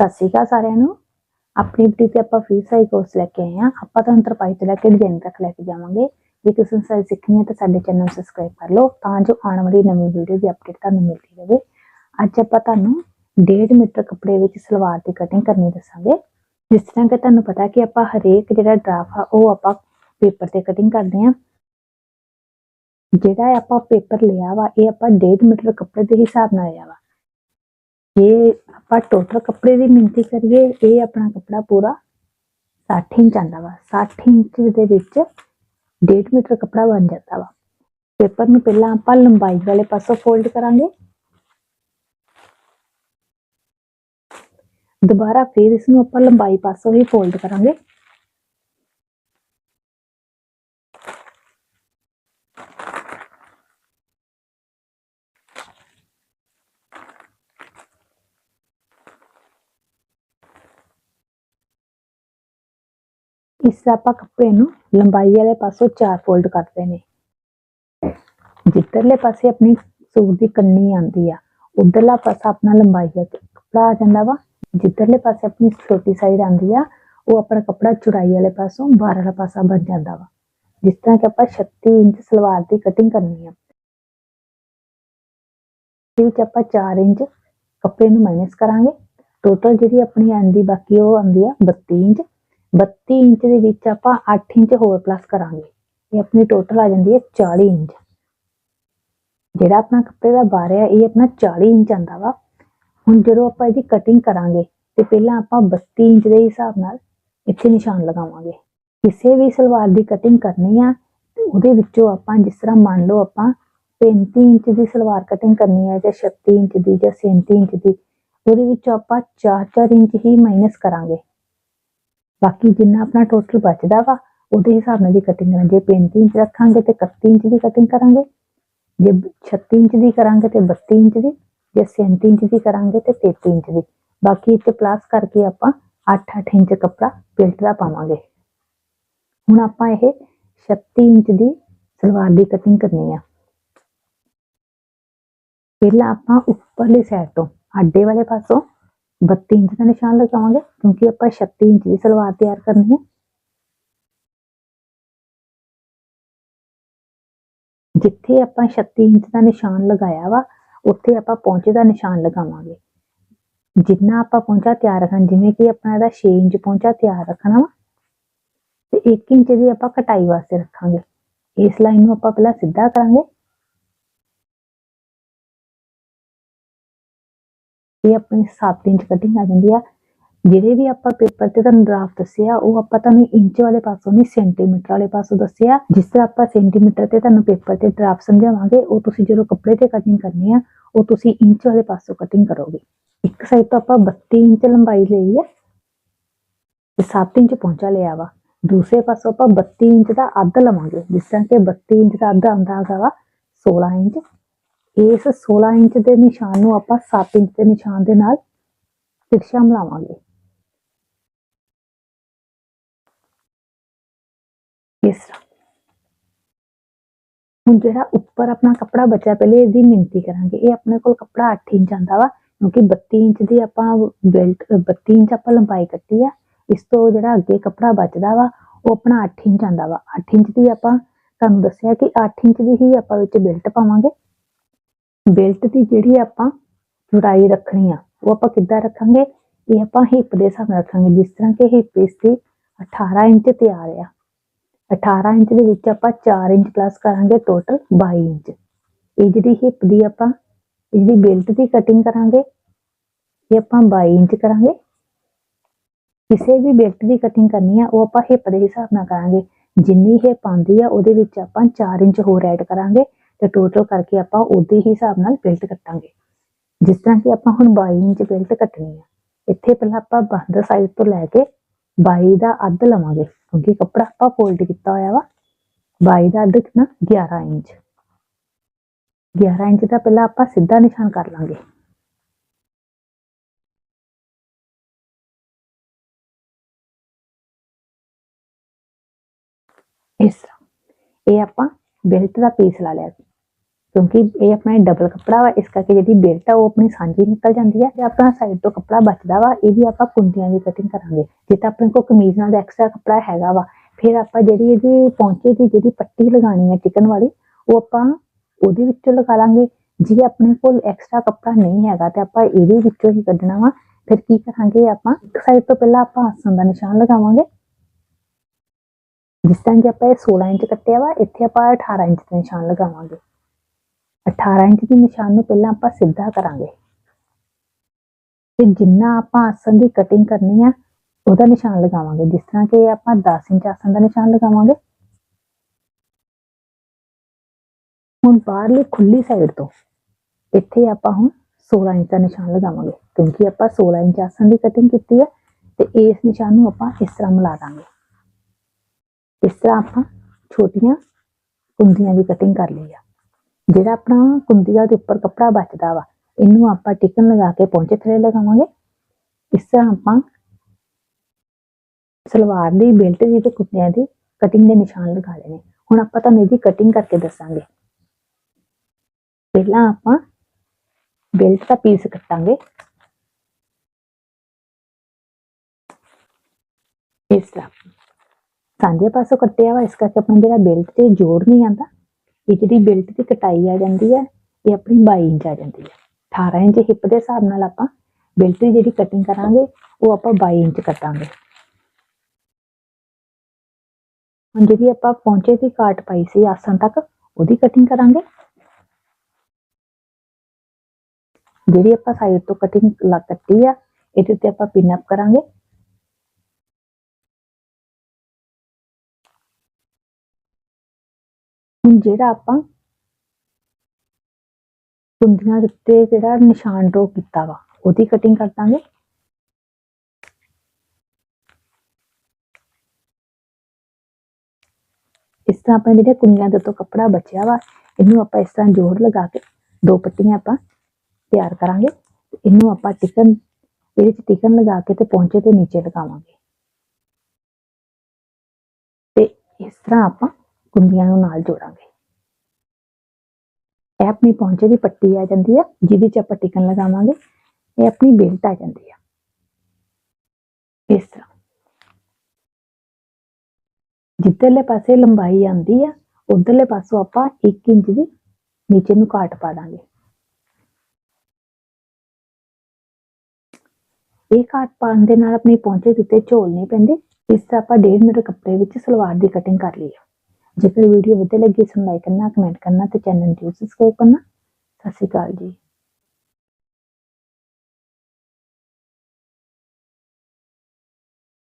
ਸਤਿ ਸ਼੍ਰੀ ਅਕਾਲ ਸਾਰਿਆਂ ਨੂੰ। ਆਪਣੀ ਬੁਟੀਕ ਤੇ ਆਪਾਂ ਫ੍ਰੀ ਸਾਈ ਕੋਰਸ ਲੈ ਕੇ ਆਏ ਹਾਂ। ਆਪਾਂ ਤੁਹਾਨੂੰ ਤਰਪਾਈ ਤੋਂ ਲੈ ਕੇ ਡਿਜ਼ਾਈਨ ਤੱਕ ਲੈ ਕੇ ਜਾਵਾਂਗੇ। ਜੇ ਤੁਸੀਂ ਸਾਈ ਸਿੱਖਣੀ ਹੈ ਤਾਂ ਸਾਡੇ ਚੈਨਲ ਨੂੰ ਸਬਸਕ੍ਰਾਈਬ ਕਰ ਲਓ ਤਾਂ ਜੋ ਆਉਣ ਵਾਲੀ ਨਵੀਂ ਵੀਡੀਓ ਦੀ ਅਪਡੇਟ ਤੁਹਾਨੂੰ ਮਿਲਦੀ ਰਹੇ ਅੱਜ ਆਪਾਂ ਤੁਹਾਨੂੰ 1.5 ਮੀਟਰ ਕੱਪੜੇ ਵਿੱਚ ਸਲਵਾਰ ਦੀ ਕਟਿੰਗ ਕਰਨੀ ਦੱਸਾਂਗੇ। ਜਿਸ ਤਰ੍ਹਾਂ ਕਿ ਤੁਹਾਨੂੰ ਪਤਾ ਕਿ ਆਪਾਂ ਹਰੇਕ ਜਿਹੜਾ ਡਰਾਫ ਆ, ਉਹ ਆਪਾਂ ਪੇਪਰ ਤੇ ਕਟਿੰਗ ਕਰਦੇ ਹਾਂ। ਜਿਹੜਾ ਆਪਾਂ ਪੇਪਰ ਲਿਆ ਵਾ, ਇਹ ਆਪਾਂ 1.5 ਮੀਟਰ ਕੱਪੜੇ ਦੇ ਹਿਸਾਬ ਨਾਲ ਲਿਆ ਵਾ। ਜੇ ਆਪਾਂ ਟੋਟਲ ਕੱਪੜੇ ਦੀ ਮਿਣਤੀ ਕਰੀਏ, ਇਹ ਆਪਣਾ ਕੱਪੜਾ ਪੂਰਾ 60 ਇੰਚ ਆਂਦਾ ਵਾ। 60 ਇੰਚ ਦੇ ਵਿੱਚ 1.5 ਮੀਟਰ ਕੱਪੜਾ ਬਣ ਜਾਂਦਾ ਵਾ। ਪੇਪਰ ਨੂੰ ਪਹਿਲਾਂ ਆਪਾਂ ਲੰਬਾਈ ਵਾਲੇ ਪਾਸੋਂ ਫੋਲਡ ਕਰਾਂਗੇ। ਦੁਬਾਰਾ ਫਿਰ ਇਸ ਨੂੰ ਆਪਾਂ ਲੰਬਾਈ ਪਾਸੋਂ ਹੀ ਫੋਲਡ ਕਰਾਂਗੇ। ਇਸ ਆਪਾਂ ਕੱਪੜੇ ਨੂੰ ਲੰਬਾਈ ਵਾਲੇ ਪਾਸੋਂ ਚਾਰ ਫੋਲਡ ਕਰਦੇ ਨੇ। ਜਿੱਧਰਲੇ ਪਾਸੇ ਆਪਣੀ ਸੂਟ ਦੀ ਕੰਨੀ ਆਂਦੀ ਆ, ਉਧਰਲਾ ਪਾਸਾ ਆਪਣਾ ਲੰਬਾਈ ਦਾ ਕੱਪੜਾ ਆ ਜਾਂਦਾ ਵਾ। ਜਿੱਧਰਲੇ ਪਾਸੇ ਆਪਣੀ ਛੋਟੀ ਸਾਈਡ ਆਂਦੀ ਆ, ਉਹ ਆਪਣਾ ਕੱਪੜਾ ਚੁੜਾਈ ਵਾਲੇ ਪਾਸੋਂ ਬਾਹਰ ਵਾਲਾ ਪਾਸਾ ਬਣ ਜਾਂਦਾ ਵਾ। ਜਿਸ ਤਰ੍ਹਾਂ ਕਿ ਆਪਾਂ 36 ਇੰਚ ਸਲਵਾਰ ਦੀ ਕਟਿੰਗ ਕਰਨੀ ਆ। ਇਹ ਵਿੱਚ ਆਪਾਂ 4 ਇੰਚ ਕੱਪੜੇ ਨੂੰ ਮਾਈਨਸ ਕਰਾਂਗੇ। ਟੋਟਲ ਜਿਹੜੀ ਆਪਣੀ ਆਂਦੀ ਬਾਕੀ ਉਹ ਆਂਦੀ ਆ 32 ਇੰਚ। 32 ਇੰਚ ਦੇ ਵਿੱਚ ਆਪਾਂ 8 ਇੰਚ ਹੋਰ ਪਲੱਸ ਕਰਾਂਗੇ। ਇਹ ਆਪਣੀ ਟੋਟਲ ਆ ਜਾਂਦੀ ਹੈ 40 ਇੰਚ। ਜਿਹੜਾ ਆਪਣਾ ਕੱਪੜੇ ਦਾ ਬਾਰ ਹੈ ਇਹ ਆਪਣਾ 40 ਇੰਚ ਆਂਦਾ ਵਾ। ਹੁਣ ਜਦੋਂ ਆਪਾਂ ਇਹਦੀ ਕਟਿੰਗ ਕਰਾਂਗੇ, ਤੇ ਪਹਿਲਾਂ ਆਪਾਂ 32 ਇੰਚ ਦੇ ਹਿਸਾਬ ਨਾਲ ਇੱਥੇ ਨਿਸ਼ਾਨ ਲਗਾਵਾਂਗੇ। ਕਿਸੇ ਵੀ ਸਲਵਾਰ ਦੀ ਕਟਿੰਗ ਕਰਨੀ ਆ ਉਹਦੇ ਵਿੱਚੋਂ ਆਪਾਂ ਜਿਸ ਤਰ੍ਹਾਂ ਮੰਨ ਲਓ ਆਪਾਂ 35 ਇੰਚ ਦੀ ਸਲਵਾਰ ਕਟਿੰਗ ਕਰਨੀ ਹੈ ਜਾਂ 36 ਇੰਚ ਦੀ, ਜਾਂ 37 ਇੰਚ ਦੀ, ਉਹਦੇ ਵਿੱਚੋਂ ਆਪਾਂ 4-4 ਇੰਚ ਹੀ ਮਾਈਨਸ ਕਰਾਂਗੇ। ਬਾਕੀ ਜਿੰਨਾ ਆਪਣਾ ਟੋਟਲ ਬਚਦਾ ਵਾ ਉਹਦੇ ਹਿਸਾਬ ਨਾਲ ਦੀ ਕਟਿੰਗ ਕਰਾਂਗੇ ਜੇ 35 ਇੰਚ ਰੱਖਾਂਗੇ ਤੇ 31 ਇੰਚ ਦੀ ਕਟਿੰਗ ਕਰਾਂਗੇ ਜੇ 36 ਇੰਚ ਦੀ ਕਰਾਂਗੇ ਤੇ 32 ਇੰਚ ਦੀ ਜੇ 37 ਇੰਚ ਦੀ ਕਰਾਂਗੇ ਤੇ 33 ਇੰਚ ਦੀ ਬਾਕੀ ਇੱਥੇ ਪਲੱਸ ਕਰਕੇ ਆਪਾਂ 8-8 ਇੰਚ ਕੱਪੜਾ ਬਿਲਟ ਦਾ ਪਾਵਾਂਗੇ ਹੁਣ ਆਪਾਂ ਇਹ 36 ਇੰਚ ਦੀ ਸਲਵਾਰ ਦੀ ਕਟਿੰਗ ਕਰਨੀ ਆ ਪਹਿਲਾਂ ਆਪਾਂ ਉੱਪਰਲੀ ਸਾਈਡ ਤੋਂ ਆਡੇ ਵਾਲੇ ਪਾਸੋਂ 32 ਇੰਚ ਦਾ ਨਿਸ਼ਾਨ ਲਗਾਵਾਂਗੇ, ਕਿਉਂਕਿ ਆਪਾਂ 36 ਇੰਚ ਦੀ ਸਲਵਾਰ ਤਿਆਰ ਕਰਨੀ ਹੈ। ਜਿੱਥੇ ਆਪਾਂ 36 ਇੰਚ ਦਾ ਨਿਸ਼ਾਨ ਲਗਾਇਆ ਵਾ, ਉੱਥੇ ਆਪਾਂ ਪਹੁੰਚੇ ਦਾ ਨਿਸ਼ਾਨ ਲਗਾਵਾਂਗੇ। ਜਿੰਨਾ ਆਪਾਂ ਪਹੁੰਚਾ ਤਿਆਰ ਰੱਖਣਾ, ਜਿਵੇਂ ਕਿ ਆਪਣਾ ਇਹਦਾ 6 ਇੰਚ ਪਹੁੰਚਾ ਤਿਆਰ ਰੱਖਣਾ ਵਾ, ਤੇ 1 ਇੰਚ ਦੀ ਆਪਾਂ ਕਟਾਈ ਵਾਸਤੇ ਰੱਖਾਂਗੇ। ਇਸ ਲਾਈਨ ਨੂੰ ਆਪਾਂ ਪਹਿਲਾਂ ਸਿੱਧਾ ਕਰਾਂਗੇ। ਇਹ ਆਪਣੀ 7 ਇੰਚ ਕਟਿੰਗ ਆ ਜਾਂਦੀ ਆ। ਜਿਹੜੇ ਵੀ ਆਪਾਂ ਪੇਪਰ ਤੇ ਤੁਹਾਨੂੰ ਡਰਾਫਟ ਦੱਸਿਆ ਉਹ ਆਪਾਂ ਤੁਹਾਨੂੰ ਇੰਚ ਵਾਲੇ ਪਾਸੋਂ ਨਹੀਂ ਸੈਂਟੀਮੀਟਰ ਵਾਲੇ ਪਾਸੋਂ ਦੱਸਿਆ ਜਿਸ ਤਰ੍ਹਾਂ ਆਪਾਂ ਸੈਂਟੀਮੀਟਰ ਤੇ ਤੁਹਾਨੂੰ ਪੇਪਰ ਤੇ ਡਰਾਫਟ ਸਮਝਾਵਾਂਗੇ, ਉਹ ਤੁਸੀਂ ਜਦੋਂ ਕੱਪੜੇ ਤੇ ਕਟਿੰਗ ਕਰਨੀ ਆ, ਉਹ ਤੁਸੀਂ ਇੰਚ ਵਾਲੇ ਪਾਸੋਂ ਕਟਿੰਗ ਕਰੋਗੇ। ਇੱਕ ਸਾਈਡ ਤੋਂ ਆਪਾਂ 32 ਇੰਚ ਲੰਬਾਈ ਲਈ ਹੈ ਤੇ 7 ਇੰਚ ਪਹੁੰਚਾ ਲਿਆ ਵਾ। ਦੂਸਰੇ ਪਾਸੋਂ ਆਪਾਂ 32 ਇੰਚ ਦਾ ਅੱਧ ਲਵਾਂਗੇ, ਜਿਸ ਤਰ੍ਹਾਂ ਕਿ 32 ਇੰਚ ਦਾ ਅੱਧ ਆਉਂਦਾ ਹੈਗਾ ਵਾ 16 ਇੰਚ। ਇਸ 16 ਇੰਚ ਦੇ ਨਿਸ਼ਾਨ ਨੂੰ ਆਪਾਂ 7 ਇੰਚ ਦੇ ਨਿਸ਼ਾਨ ਦੇ ਨਾਲ ਤਿਰਛਾ ਮਿਲਾਵਾਂਗੇ। ਇਸ ਤਰ੍ਹਾਂ। ਹੁਣ ਜਿਹੜਾ ਉੱਪਰ ਆਪਣਾ ਕੱਪੜਾ ਬਚਿਆ, ਪਹਿਲੇ ਇਹਦੀ ਮਿਣਤੀ ਕਰਾਂਗੇ। ਇਹ ਆਪਣੇ ਕੋਲ ਕੱਪੜਾ 8 ਇੰਚ ਆਂਦਾ ਵਾ, ਕਿਉਂਕਿ 32 ਇੰਚ ਦੀ ਆਪਾਂ ਬੈਲਟ 32 ਇੰਚ ਆਪਾਂ ਲੰਬਾਈ ਕੱਟੀ ਆ, ਇਸ ਤੋਂ ਜਿਹੜਾ ਅੱਗੇ ਕੱਪੜਾ ਬਚਦਾ ਵਾ, ਉਹ ਆਪਣਾ 8 ਇੰਚ ਆਂਦਾ ਵਾ। 8 ਇੰਚ ਦੀ ਆਪਾਂ ਤੁਹਾਨੂੰ ਦੱਸਿਆ ਕਿ 8 ਇੰਚ ਦੀ ਹੀ ਆਪਾਂ ਵਿੱਚ ਬੈਲਟ ਪਾਵਾਂਗੇ। ਬੈਲਟ ਦੀ ਜਿਹੜੀ ਆਪਾਂ ਚੌੜਾਈ ਰੱਖਣੀ ਆ, ਉਹ ਆਪਾਂ ਕਿੱਦਾਂ ਰੱਖਾਂਗੇ? ਇਹ ਆਪਾਂ ਹਿੱਪ ਦੇ ਹਿਸਾਬ ਨਾਲ ਰੱਖਾਂਗੇ, ਜਿਸ ਤਰ੍ਹਾਂ ਕਿ ਹਿੱਪ ਇਸ ਦੀ 18 ਇੰਚ ਤਿਆਰ ਆ 18 ਇੰਚ ਦੇ ਵਿੱਚ ਆਪਾਂ 4 ਇੰਚ ਪਲੱਸ ਕਰਾਂਗੇ ਟੋਟਲ 22 ਇੰਚ। ਇਹ ਜਿਹੜੀ ਹਿੱਪ ਦੀ ਆਪਾਂ ਇਹਦੀ ਬੈਲਟ ਦੀ ਕਟਿੰਗ ਕਰਾਂਗੇ, ਇਹ ਆਪਾਂ 22 ਇੰਚ ਕਰਾਂਗੇ। ਕਿਸੇ ਵੀ ਬੈਲਟ ਦੀ ਕਟਿੰਗ ਕਰਨੀ ਆ, ਉਹ ਆਪਾਂ ਹਿੱਪ ਦੇ ਹਿਸਾਬ ਨਾਲ ਕਰਾਂਗੇ। ਜਿੰਨੀ ਹਿੱਪ ਆਂਦੀ ਆ, ਉਹਦੇ ਵਿੱਚ ਆਪਾਂ 4 ਇੰਚ ਹੋਰ ਐਡ ਕਰਾਂਗੇ। ਤੇ ਟੋਟਲ ਕਰਕੇ ਆਪਾਂ ਉਹਦੇ ਹੀ ਹਿਸਾਬ ਨਾਲ ਬੈਲਟ ਕੱਟਾਂਗੇ। ਜਿਸ ਤਰ੍ਹਾਂ ਕਿ ਆਪਾਂ ਹੁਣ 22 ਇੰਚ ਬੈਲਟ ਕੱਟਣੀ ਆ, ਇੱਥੇ ਪਹਿਲਾਂ ਆਪਾਂ ਬੰਦ ਸਾਈਡ ਤੋਂ ਲੈ ਕੇ 22 ਦਾ ਅੱਧ ਲਵਾਂਗੇ, ਕਿਉਂਕਿ ਕੱਪੜਾ ਆਪਾਂ ਫੋਲਡ ਕੀਤਾ ਹੋਇਆ ਵਾ। 22 ਦਾ ਅੱਧ ਕਿੰਨਾ? 11 ਇੰਚ। 11 ਇੰਚ ਦਾ ਪਹਿਲਾਂ ਆਪਾਂ ਸਿੱਧਾ ਨਿਸ਼ਾਨ ਕਰ ਲਾਂਗੇ। ਇਸ ਤਰ੍ਹਾਂ। ਇਹ ਆਪਾਂ ਬੈਲਟ ਦਾ ਪੀਸ ਲਾ ਲਿਆ। ਕਿਉਂਕਿ ਇਹ ਆਪਣਾ ਡਬਲ ਕੱਪੜਾ ਵਾ, ਇਸ ਕਰਕੇ ਜਿਹੜੀ ਬੇਲਟ ਆ ਉਹ ਆਪਣੀ ਸਾਂਝੀ ਨਿਕਲ ਜਾਂਦੀ ਹੈ ਤੇ ਆਪਣਾ ਸਾਈਡ ਤੋਂ ਕੱਪੜਾ ਬਚਦਾ ਵਾ, ਇਹ ਵੀ ਆਪਾਂ ਕੁੰਡੀਆਂ ਦੀ ਕਟਿੰਗ ਕਰਾਂਗੇ। ਜੇ ਤਾਂ ਆਪਣੇ ਕੋਲ ਕਮੀਜ਼ ਨਾਲ ਐਕਸਟਰਾ ਕੱਪੜਾ ਹੈਗਾ ਵਾ, ਫਿਰ ਆਪਾਂ ਜਿਹੜੀ ਇਹਦੀ ਪੌਂਚੇ ਦੀ ਜਿਹੜੀ ਪੱਟੀ ਲਗਾਣੀ ਹੈ ਚਿਕਨ ਵਾਲੀ, ਉਹ ਆਪਾਂ ਉਹਦੇ ਵਿੱਚੋਂ ਲਗਾ ਲਾਂਗੇ। ਜੇ ਆਪਣੇ ਕੋਲ ਐਕਸਟਰਾ ਕੱਪੜਾ ਨਹੀਂ ਹੈਗਾ ਤੇ ਆਪਾਂ ਇਹਦੇ ਵਿੱਚੋਂ ਹੀ ਕੱਢਣਾ ਵਾ। ਫਿਰ ਕੀ ਕਰਾਂਗੇ ਆਪਾਂ? ਇੱਕ ਸਾਈਡ ਤੋਂ ਪਹਿਲਾਂ ਆਪਾਂ ਆਸਣ ਦਾ ਨਿਸ਼ਾਨ ਲਗਾਵਾਂਗੇ। ਜਿਸ ਤਰ੍ਹਾਂ ਕਿ ਆਪਾਂ ਇਹ 16 ਇੰਚ ਕੱਟਿਆ ਵਾ, ਇੱਥੇ ਆਪਾਂ 18 ਇੰਚ ਦਾ ਨਿਸ਼ਾਨ ਲਗਾਵਾਂਗੇ। 18 ਇੰਚ ਦੀ ਨਿਸ਼ਾਨ ਨੂੰ ਪਹਿਲਾਂ ਆਪਾਂ ਸਿੱਧਾ ਕਰਾਂਗੇ। ਤੇ ਜਿੰਨਾ ਆਪਾਂ ਆਸਣ ਦੀ ਕਟਿੰਗ ਕਰਨੀ ਆ, ਉਹਦਾ ਨਿਸ਼ਾਨ ਲਗਾਵਾਂਗੇ। ਜਿਸ ਤਰ੍ਹਾਂ ਕਿ ਆਪਾਂ 10 ਇੰਚ ਆਸਣ ਦਾ ਨਿਸ਼ਾਨ ਲਗਾਵਾਂਗੇ। ਹੁਣ ਬਾਹਰਲੀ ਖੁੱਲੀ ਸਾਈਡ ਤੋਂ ਇੱਥੇ ਆਪਾਂ ਹੁਣ 16 ਇੰਚ ਦਾ ਨਿਸ਼ਾਨ ਲਗਾਵਾਂਗੇ। ਕਿਉਂਕਿ ਆਪਾਂ 16 ਇੰਚ ਆਸਣ ਦੀ ਕਟਿੰਗ ਕੀਤੀ ਹੈ ਤੇ ਇਸ ਨਿਸ਼ਾਨ ਨੂੰ ਆਪਾਂ ਇਸ ਤਰ੍ਹਾਂ ਮਿਲਾ ਦਾਂਗੇ। ਇਸ ਤਰ੍ਹਾਂ ਆਪਾਂ ਛੋਟੀਆਂ ਕੁੰਦੀਆਂ ਦੀ ਕਟਿੰਗ ਕਰ ਲਈ ਆ। ਜਿਹੜਾ ਆਪਣਾ ਕੁੰਦੀਆਂ ਦੇ ਉੱਪਰ ਕੱਪੜਾ ਬਚਦਾ ਵਾ, ਇਹਨੂੰ ਆਪਾਂ ਟਿਕਨ ਲਗਾ ਕੇ ਪੌਂਚੇ ਥੱਲੇ ਲਗਾਵਾਂਗੇ। ਇਸ ਤਰ੍ਹਾਂ ਆਪਾਂ ਸਲਵਾਰ ਦੀ, ਬੈਲਟ ਦੀ ਤੇ ਕੁੰਦਿਆਂ ਦੀ ਕਟਿੰਗ ਦੇ ਨਿਸ਼ਾਨ ਲਗਾ ਲੈਣੇ। ਹੁਣ ਆਪਾਂ ਤੁਹਾਨੂੰ ਇਹਦੀ ਕਟਿੰਗ ਕਰਕੇ ਦੱਸਾਂਗੇ। ਪਹਿਲਾਂ ਆਪਾਂ ਬੈਲਟ ਦਾ ਪੀਸ ਕੱਟਾਂਗੇ। ਇਸ ਤਰ੍ਹਾਂ। ਸਾਂਝੇ ਪਾਸੋਂ ਕੱਟਿਆ ਵਾ, ਇਸ ਕਰਕੇ ਆਪਣਾ ਜਿਹੜਾ ਬੈਲਟ ਤੇ ਜੋੜ ਨਹੀਂ ਆਂਦਾ ਇਹ ਜਿਹੜੀ ਬੈਲਟ ਦੀ ਕਟਾਈ ਆ ਜਾਂਦੀ ਹੈ ਇਹ ਆਪਣੀ 22 ਇੰਚ ਆ ਜਾਂਦੀ ਹੈ 18 ਇੰਚ ਹਿੱਪ ਦੇ ਹਿਸਾਬ ਨਾਲ ਆਪਾਂ ਬੈਲਟ ਦੀ ਜਿਹੜੀ ਕਟਿੰਗ ਕਰਾਂਗੇ, ਉਹ ਆਪਾਂ 22 ਇੰਚ ਕੱਟਾਂਗੇ। ਹੁਣ ਜਿਹੜੀ ਆਪਾਂ ਪੌਂਚੇ ਦੀ ਕਾਟ ਪਾਈ ਸੀ ਆਸਾਂ ਤੱਕ, ਉਹਦੀ ਕਟਿੰਗ ਕਰਾਂਗੇ। ਜਿਹੜੀ ਆਪਾਂ ਸਾਈਡ ਤੋਂ ਕਟਿੰਗ ਕੱਟੀ ਆ, ਇਹਦੇ ਉੱਤੇ ਆਪਾਂ ਪਿਨ ਅਪ ਕਰਾਂਗੇ। ਹੁਣ ਜਿਹੜਾ ਆਪਾਂ ਕੁੰਡੀਆਂ ਦੇ ਉੱਤੇ ਜਿਹੜਾ ਨਿਸ਼ਾਨ ਡਰਾ ਕੀਤਾ ਵਾ, ਉਹਦੀ ਕਟਿੰਗ ਕਰ ਦਾਂਗੇ। ਇਸ ਤਰ੍ਹਾਂ ਆਪਾਂ ਜਿਹੜੇ ਕੁੰਡੀਆਂ ਦੇ ਉੱਤੋਂ ਕੱਪੜਾ ਬਚਿਆ ਵਾ, ਇਹਨੂੰ ਆਪਾਂ ਇਸ ਤਰ੍ਹਾਂ ਜੋੜ ਲਗਾ ਕੇ ਦੋ ਪੱਟੀਆਂ ਆਪਾਂ ਤਿਆਰ ਕਰਾਂਗੇ। ਇਹਨੂੰ ਆਪਾਂ ਟਿਕਨ, ਇਹਦੇ ਚ ਟਿਕਨ ਲਗਾ ਕੇ ਤੇ ਪੌਂਚੇ ਤੇ ਨੀਚੇ ਲਗਾਵਾਂਗੇ। ਤੇ ਇਸ ਤਰ੍ਹਾਂ ਆਪਾਂ ਕੁੰਡੀਆਂ ਨੂੰ ਨਾਲ ਜੋੜਾਂਗੇ। ਇਹ ਆਪਣੀ ਪੌਂਚੇ ਦੀ ਪੱਟੀ ਆ ਜਾਂਦੀ ਹੈ ਜਿਹਦੇ ਚ ਆਪਾਂ ਟਿਕਨ ਲਗਾਵਾਂਗੇ, ਇਹ ਆਪਣੀ ਬੇਲਟ ਆ ਜਾਂਦੀ ਹੈ ਇਸ ਤਰ੍ਹਾਂ। ਜਿੱਧਰਲੇ ਪਾਸੇ ਲੰਬਾਈ ਆਂਦੀ ਆ, ਉਧਰਲੇ ਪਾਸੋਂ ਆਪਾਂ 1 ਇੰਚ ਦੀ ਨੀਚੇ ਨੂੰ ਕਾਟ ਪਾ ਦਾਂਗੇ। ਇਹ ਕਾਟ ਪਾਉਣ ਦੇ ਨਾਲ ਆਪਣੀ ਪੌਂਚੇ ਦੇ ਉੱਤੇ ਝੋਲ ਨਹੀਂ ਪੈਂਦੇ, ਇਸ ਤਰ੍ਹਾਂ ਆਪਾਂ 1.5 ਮੀਟਰ ਕੱਪੜੇ ਵਿੱਚ ਸਲਵਾਰ ਦੀ ਕਟਿੰਗ ਕਰ ਲਈ ਆ। ਜੇਕਰ ਵੀਡੀਓ ਵਧੀਆ ਲੱਗੀ, ਇਸ ਨੂੰ ਲਾਈਕ ਕਰਨਾ ਕਮੈਂਟ ਕਰਨਾ ਤੇ ਚੈਨਲ ਨੂੰ ਸਬਸਕ੍ਰਾਈਬ ਕਰਨਾ। ਸਤਿ ਸ਼੍ਰੀ ਅਕਾਲ ਜੀ।